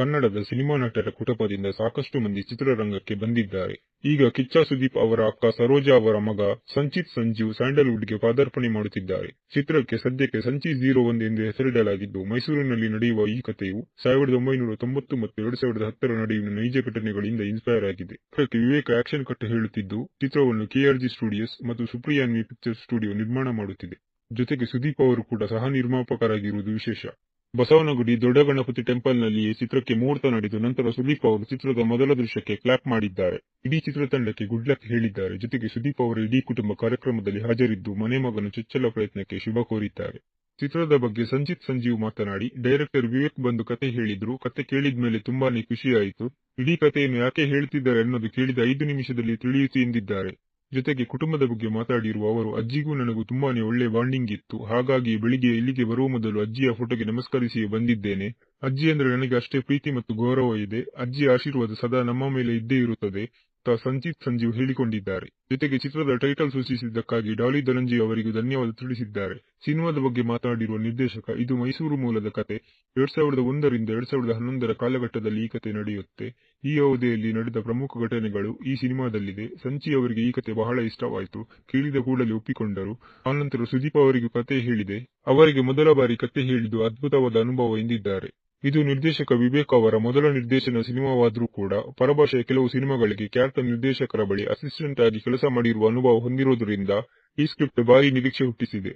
ಕನ್ನಡದ ಸಿನಿಮಾ ನಟರ ಕುಟುಂಬದಿಂದ ಸಾಕಷ್ಟು ಮಂದಿ ಚಿತ್ರರಂಗಕ್ಕೆ ಬಂದಿದ್ದಾರೆ. ಈಗ ಕಿಚ್ಚ ಸುದೀಪ್ ಅವರ ಅಕ್ಕ ಸರೋಜಾ ಅವರ ಮಗ ಸಂಚಿತ್ ಸಂಜೀವ್ ಸ್ಯಾಂಡಲ್ವುಡ್ಗೆ ಪಾದಾರ್ಪಣೆ ಮಾಡುತ್ತಿದ್ದಾರೆ. ಚಿತ್ರಕ್ಕೆ ಸದ್ಯಕ್ಕೆ ಸಂಚಿತ್ ಜೀರೋ ಒನ್ ಎಂದು ಹೆಸರಿಡಲಾಗಿದ್ದು, ಮೈಸೂರಿನಲ್ಲಿ ನಡೆಯುವ ಈ ಕಥೆಯು ಸಾವಿರದ ಒಂಬೈನೂರ ತೊಂಬತ್ತು ಮತ್ತು ಎರಡು ಸಾವಿರದ ಹತ್ತರ ನಡೆಯುವ ನೈಜ ಘಟನೆಗಳಿಂದ ಇನ್ಸ್ಪೈರ್ ಆಗಿದೆ. ಚಿತ್ರಕ್ಕೆ ವಿವೇಕ ಆಕ್ಷನ್ ಕಟ್ ಹೇಳುತ್ತಿದ್ದು, ಚಿತ್ರವನ್ನು ಕೆಆರ್ಜಿ ಸ್ಟುಡಿಯೋಸ್ ಮತ್ತು ಸುಪ್ರಿಯಾನ್ವಿ ಪಿಕ್ಚರ್ ಸ್ಟುಡಿಯೋ ನಿರ್ಮಾಣ ಮಾಡುತ್ತಿದೆ. ಜೊತೆಗೆ ಸುದೀಪ್ ಅವರು ಕೂಡ ಸಹ ನಿರ್ಮಾಪಕರಾಗಿರುವುದು ವಿಶೇಷ. ಬಸವನಗುಡಿ ದೊಡ್ಡ ಗಣಪತಿ ಟೆಂಪಲ್ನಲ್ಲಿಯೇ ಚಿತ್ರಕ್ಕೆ ಮುಹೂರ್ತ ನಡೆದು ನಂತರ ಸುದೀಪ್ ಅವರು ಚಿತ್ರದ ಮೊದಲ ದೃಶ್ಯಕ್ಕೆ ಕ್ಲಾಪ್ ಮಾಡಿದ್ದಾರೆ. ಇಡೀ ಚಿತ್ರತಂಡಕ್ಕೆ ಗುಡ್ ಲಕ್ ಹೇಳಿದ್ದಾರೆ. ಜೊತೆಗೆ ಸುದೀಪ್ ಅವರು ಇಡೀ ಕುಟುಂಬ ಕಾರ್ಯಕ್ರಮದಲ್ಲಿ ಹಾಜರಿದ್ದು ಮನೆ ಮಗನ ಚೊಚ್ಚಲ ಪ್ರಯತ್ನಕ್ಕೆ ಶುಭ ಕೋರಿದ್ದಾರೆ. ಚಿತ್ರದ ಬಗ್ಗೆ ಸಂಜಿತ್ ಸಂಜೀವ್ ಮಾತನಾಡಿ, ಡೈರೆಕ್ಟರ್ ವಿವೇಕ್ ಬಂದು ಕತೆ ಹೇಳಿದ್ರು. ಕತೆ ಕೇಳಿದ್ಮೇಲೆ ತುಂಬಾನೇ ಖುಷಿಯಾಯಿತು. ಇಡೀ ಕಥೆಯನ್ನು ಯಾಕೆ ಹೇಳ್ತಿದ್ದಾರೆ ಅನ್ನೋದು ಕೇಳಿದ ಐದು ನಿಮಿಷದಲ್ಲಿ ತಿಳಿಯಿತು ಎಂದಿದ್ದಾರೆ. ಜೊತೆಗೆ ಕುಟುಂಬದ ಬಗ್ಗೆ ಮಾತಾಡಿರುವ ಅವರು, ಅಜ್ಜಿಗೂ ನನಗೂ ತುಂಬಾನೇ ಒಳ್ಳೆ ಬಾಂಡಿಂಗ್ ಇತ್ತು. ಹಾಗಾಗಿ ಬೆಳಿಗ್ಗೆ ಇಲ್ಲಿಗೆ ಬರುವ ಮೊದಲು ಅಜ್ಜಿಯ ಫೋಟೋಗೆ ನಮಸ್ಕರಿಸಿಯೇ ಬಂದಿದ್ದೇನೆ. ಅಜ್ಜಿ ಅಂದ್ರೆ ನನಗೆ ಅಷ್ಟೇ ಪ್ರೀತಿ ಮತ್ತು ಗೌರವ ಇದೆ. ಅಜ್ಜಿಯ ಆಶೀರ್ವಾದ ಸದಾ ನಮ್ಮ ಮೇಲೆ ಇದ್ದೇ ಇರುತ್ತದೆ ಅಂತ ಸಂಜಿತ್ ಸಂಜೀವ್ ಹೇಳಿಕೊಂಡಿದ್ದಾರೆ. ಜೊತೆಗೆ ಚಿತ್ರದ ಟೈಟಲ್ ಸೂಚಿಸಿದ್ದಕ್ಕಾಗಿ ಡಾಲಿ ಧನಂಜಿ ಅವರಿಗೂ ಧನ್ಯವಾದ ತಿಳಿಸಿದ್ದಾರೆ. ಸಿನಿಮಾದ ಬಗ್ಗೆ ಮಾತನಾಡಿರುವ ನಿರ್ದೇಶಕ, ಇದು ಮೈಸೂರು ಮೂಲದ ಕತೆ. ಎರಡ್ ಸಾವಿರದ ಒಂದರಿಂದ ಎರಡ್ ಸಾವಿರದ ಹನ್ನೊಂದರ ಕಾಲಘಟ್ಟದಲ್ಲಿ ಈ ಕತೆ ನಡೆಯುತ್ತೆ. ಈ ಅವಧಿಯಲ್ಲಿ ನಡೆದ ಪ್ರಮುಖ ಘಟನೆಗಳು ಈ ಸಿನಿಮಾದಲ್ಲಿದೆ. ಸಂಚಿ ಅವರಿಗೆ ಈ ಕತೆ ಬಹಳ ಇಷ್ಟವಾಯಿತು ಕೇಳಿದ ಕೂಡಲೇ ಒಪ್ಪಿಕೊಂಡರು. ಆನಂತರ ಸುದೀಪ್ ಅವರಿಗೂ ಕತೆ ಹೇಳಿದೆ. ಅವರಿಗೆ ಮೊದಲ ಬಾರಿ ಕತೆ ಹೇಳಿದ್ದು ಅದ್ಭುತವಾದ ಅನುಭವ ಎಂದಿದ್ದಾರೆ. ಇದು ನಿರ್ದೇಶಕ ವಿವೇಕ್ ಅವರ ಮೊದಲ ನಿರ್ದೇಶನ ಸಿನಿಮಾವಾದರೂ ಕೂಡ ಪರಭಾಷೆಯ ಕೆಲವು ಸಿನಿಮಾಗಳಿಗೆ ಖ್ಯಾತ ನಿರ್ದೇಶಕರ ಬಳಿ ಅಸಿಸ್ಟೆಂಟ್ ಆಗಿ ಕೆಲಸ ಮಾಡಿರುವ ಅನುಭವ ಹೊಂದಿರುವುದರಿಂದ ಈ ಸ್ಕ್ರಿಪ್ಟ್ ಭಾರಿ ನಿರೀಕ್ಷೆ ಹುಟ್ಟಿಸಿದೆ.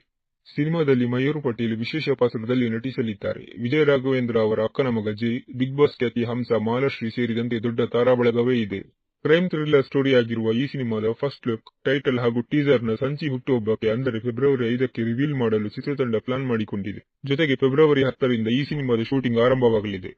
ಸಿನಿಮಾದಲ್ಲಿ ಮಯೂರ್ ಪಟೇಲ್ ವಿಶೇಷ ಪಾತ್ರದಲ್ಲಿ ನಟಿಸಲಿದ್ದಾರೆ. ವಿಜಯ ರಾಘವೇಂದ್ರ ಅವರ ಅಕ್ಕನ ಮಗ ಜೈ, ಬಿಗ್ ಬಾಸ್ ಖ್ಯಾತಿ ಹಂಸ, ಮಾಲಶ್ರೀ ಸೇರಿದಂತೆ ದೊಡ್ಡ ತಾರಾಬಳಗವೇ ಇದೆ. ಕ್ರೈಮ್ ಥ್ರಿಲ್ಲರ್ ಸ್ಟೋರಿಯಾಗಿರುವ ಈ ಸಿನಿಮಾದ ಫಸ್ಟ್ ಲುಕ್, ಟೈಟಲ್ ಹಾಗೂ ಟೀಸರ್ನ ಸಂಚಿ ಹುಟ್ಟುಹಬ್ಬಕ್ಕೆ ಅಂದರೆ ಫೆಬ್ರವರಿ ಐದಕ್ಕೆ ರಿವೀಲ್ ಮಾಡಲು ಚಿತ್ರತಂಡ ಪ್ಲಾನ್ ಮಾಡಿಕೊಂಡಿದೆ. ಜೊತೆಗೆ ಫೆಬ್ರವರಿ ಹತ್ತರಿಂದ ಈ ಸಿನಿಮಾದ ಶೂಟಿಂಗ್ ಆರಂಭವಾಗಲಿದೆ.